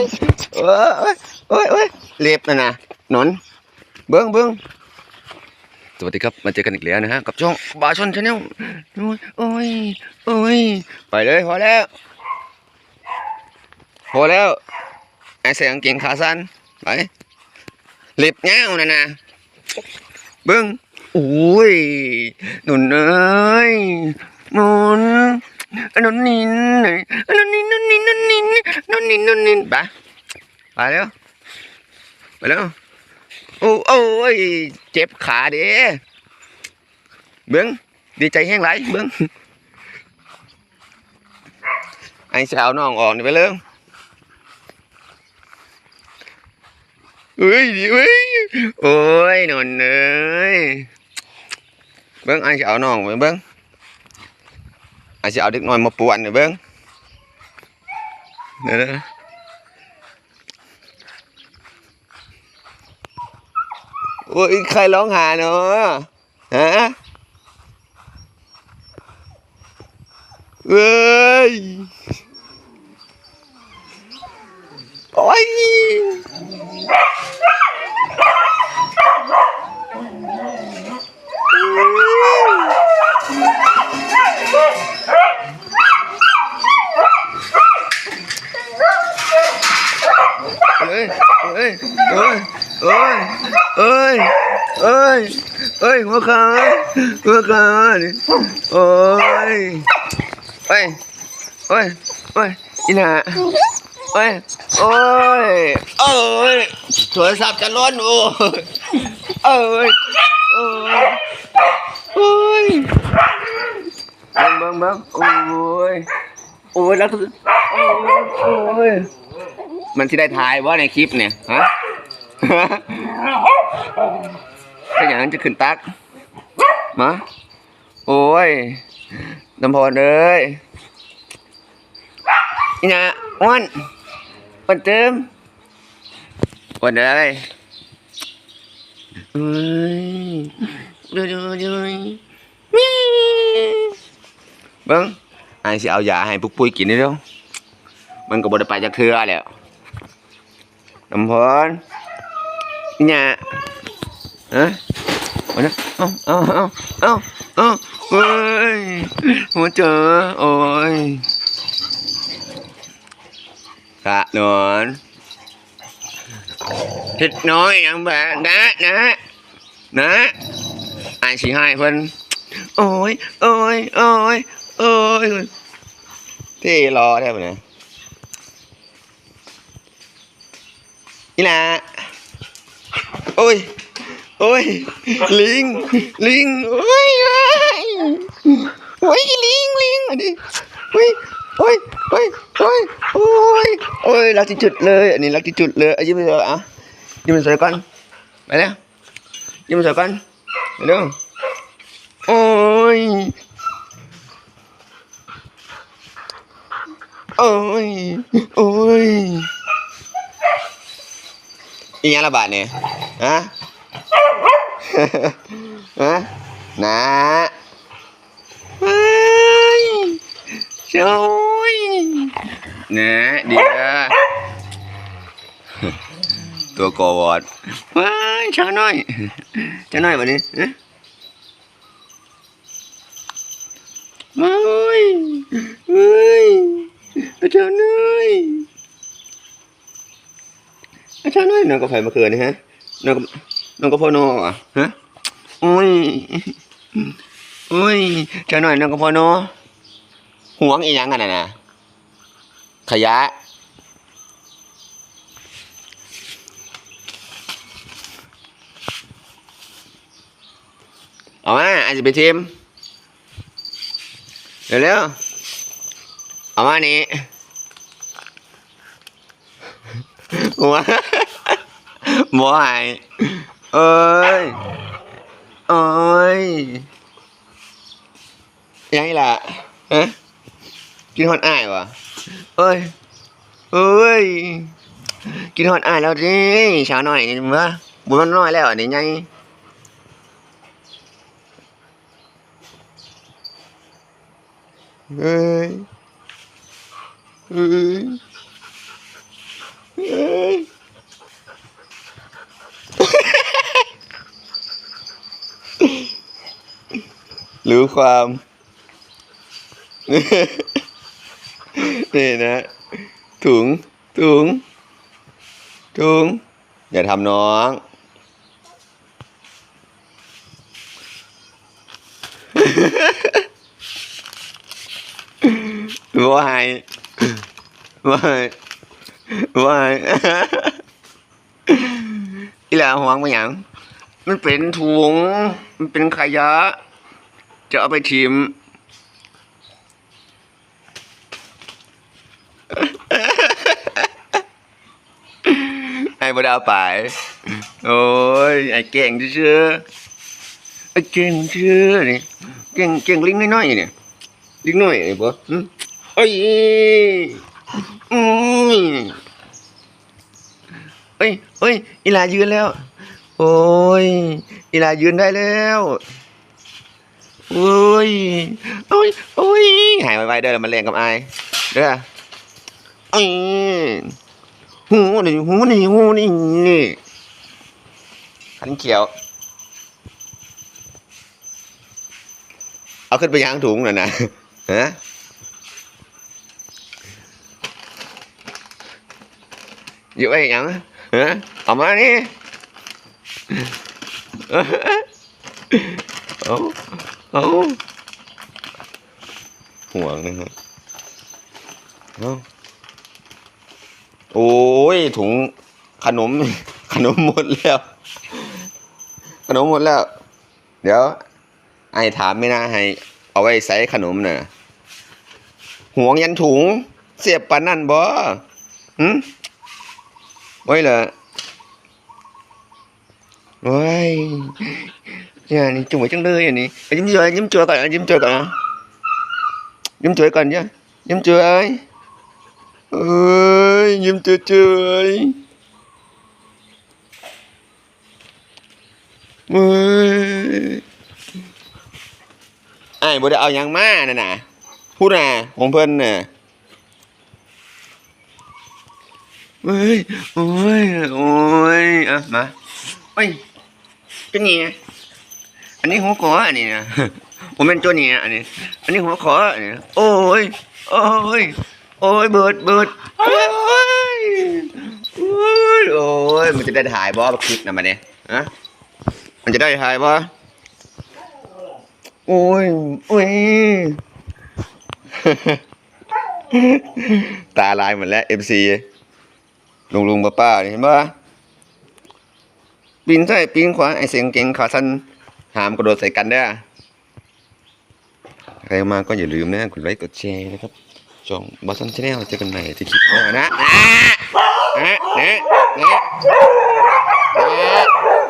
ยโอ้ยโอ้ยโอ้ยเล็บนะนะนอนเบิ้งเบิ้งสวัสดีครับ มาเจอกันอีกแล้วนะฮะ กับช่องบาชนชาแนลโอ้ยโอ้ยโอ้ยไปเลยพอแล้ว พอแล้วไอ้ใส่กางเก่งขาสั้นไปเล็บเงาวนะนะเบิ้งโอ้ยหนุนเอ้ยหนุน นนนนินนนนนินนนนินนนนินนนนินนนนินไปไปแล้วไปแล้วโอ้โอ้ยเจ็บขาเด้เบิ้งดีใจแห้งไรเบิ้งไอ้สาวน้องออกนี่ไปเลยเฮ้ยเฮ้ยโอ้ยนนเอ้ยเบิ้งไอ้จะเอาน้องไปเบิ้ง ไอ้จะเอาเด็กน้อยมาป่วนไปเบิ้งเดี๋ยวนะโอ้ยใครร้องหาเนาะฮะเฮ้ยโอ้ย เอ้ยเอ้ย เอ้ย เอ้ยหัวขาหัวขาโอ้ยเอ้ยเอ้ยเอ้ยอีน่าเอ้ยโอ้ยเอ้ยโทรศัพท์จะร้อนโอ้ยเอ้ยโอ้ยโอ้ยบิ่งบิ่งบิ่งโอ้ยโอ้ยแล้วโอ้ยโอ้ยมันที่ได้ทายว่าในคลิปเนี่ยฮะ ถ้าอย่างนั้นจะขึ้นตัก มา โอ้ยน้ำพรเลยนี่นะอ้วนอ้วนเติมอ้วนเลยเอ้ยดูดูดูเบิ้งไอ้สิเอายาให้ปุ๊กปุ้ยกินได้เด้อมันก็บ่ได้ไปจากเทือแล้วน้ำพร เนี่ยฮะมานะเอาเอาเอาเอาเอาเฮ้ยหัวเจอโอ้ย โอ้ย โอ้ย ลิง ลิงโอ้ยโอ้ยโอ้ยลิง ลิงอันนี้โอ้ยโอ้ยโอ้ยโอ้ยโอ้ยโอ้ยรักที่จุดเลย อันนี้รักที่จุดเลยอายิ้มเลยอะยิ้มสวยก่อนไปแล้วยิ้มสวยก่อนไปเร็วโอ้ยโอ้ยโอ้ยอีหยังละบาทเนี่ย ฮะฮะนะเฮ้ยช่วยนะเดี๋ยวตัวกอวอดว้ายช้าน้อยช้าน้อยวันนี้ฮะว้ายเฮ้ยช้าน้อยอาจารย์น้อยน้องก็ไฟมาเคืนนี่ฮะ น้องก็น้องก็พ่อนออะฮะโอ้ยโอ้ยอาจารย์น้อยน้องก็พ่อนอห่วงอีหยังกันน่ะนะขยะเอามาอาจจะไปทีมเร็วๆเอามานี่หัวหมอหา ยเอ้ยเอ้ยยังไงล่ะฮะกินฮอดอ้ายวะเอ้ยเอ้ยกินฮอดอ้ายแล้วดิเช้าหน่อยนี่มั้ยบุญมันน้อยแล้วอันนี้ไงเอ้ยเอ้ยเอ้ย รู้ความ นี่นะ ถุง ถุง ถุง อย่าทำน้อง วายวายวายอีหลาหวงมาอย่าง มันเป็นถุง มันเป็นขยะ จะเอาไปทิมไอ้บไดเอาไป โอ้ย ไอ้เก่งเชื่อไอ้เก่งเชื่อนี่เก่งเก่งลิงน้อยๆนี่ลิงน้อยนี่บ่หึเอ้ยอืมเอ้ยเอ้ยอีลายืนแล้ว โอ้ยอีลายืนได้แล้ว อ้ยโอ้ยโอ้ยหายไวๆเด้อแล้วมันแรงกับไอายเด้ออ้ยหูนี่หูนี่หูนี่นี่ขันเขียว เอาขึ้นไปยางถุงหน่อยนะฮะอยู่ไว้ยังฮะเออกมานี่เอา เอาห่วงนะครับเอาโอ้ยถุงขนม ขนมหมดแล้ว ขนมหมดแล้ว เดี๋ยว ไอ้ถามไม่น่าให้ เอาไว้ใส่ขนมน่ะห่วงยันถุง เสียบปานนั่นบ่หืมไว้เหรอโอ้ยเนี่ยนี่จุ๋มจังเลยอันนี้เอายิ้มเจอยิ้มเจอก่อนเอายิ้มเจอก่อนนะยิ้มเจอก่อนเนี่ยยิ้มเจอไอ้ เอ้ยยิ้มเจอเจอเอ้ยไอ้บ่ได้เอาหยังมาน่ะน่ะพูดน่ะของเพิ่นน่ะเฮ้ยโอ้ยโอันนี้หัวขออันนี้นะผมเป็นตัวนี้อันนี้ อันนี้หัวขออันนี้โอ้ย โอ้ย โอ้ยเบิดเบิดโอ้ยโอ้ยโอ้ยมันจะได้ถ่ายบอสคลิปนะมันเนี่ยฮะมันจะได้ถ่ายบอสโอ้ยโอ้ยตาลายหมดแล้ว MC ลุงลุงป้าป้าเห็นปะปีนซ้ายปีนขวาไอเสียงเก่งขาสั้น หามกระโดดใส่กันเด้อใครมาก็อย่าลืมนะกดไลค์กดแชร์นะครับช่องบอสซันชาแนลเจอกันใหม่ที่คลิปหน้านะนะนะนะนะ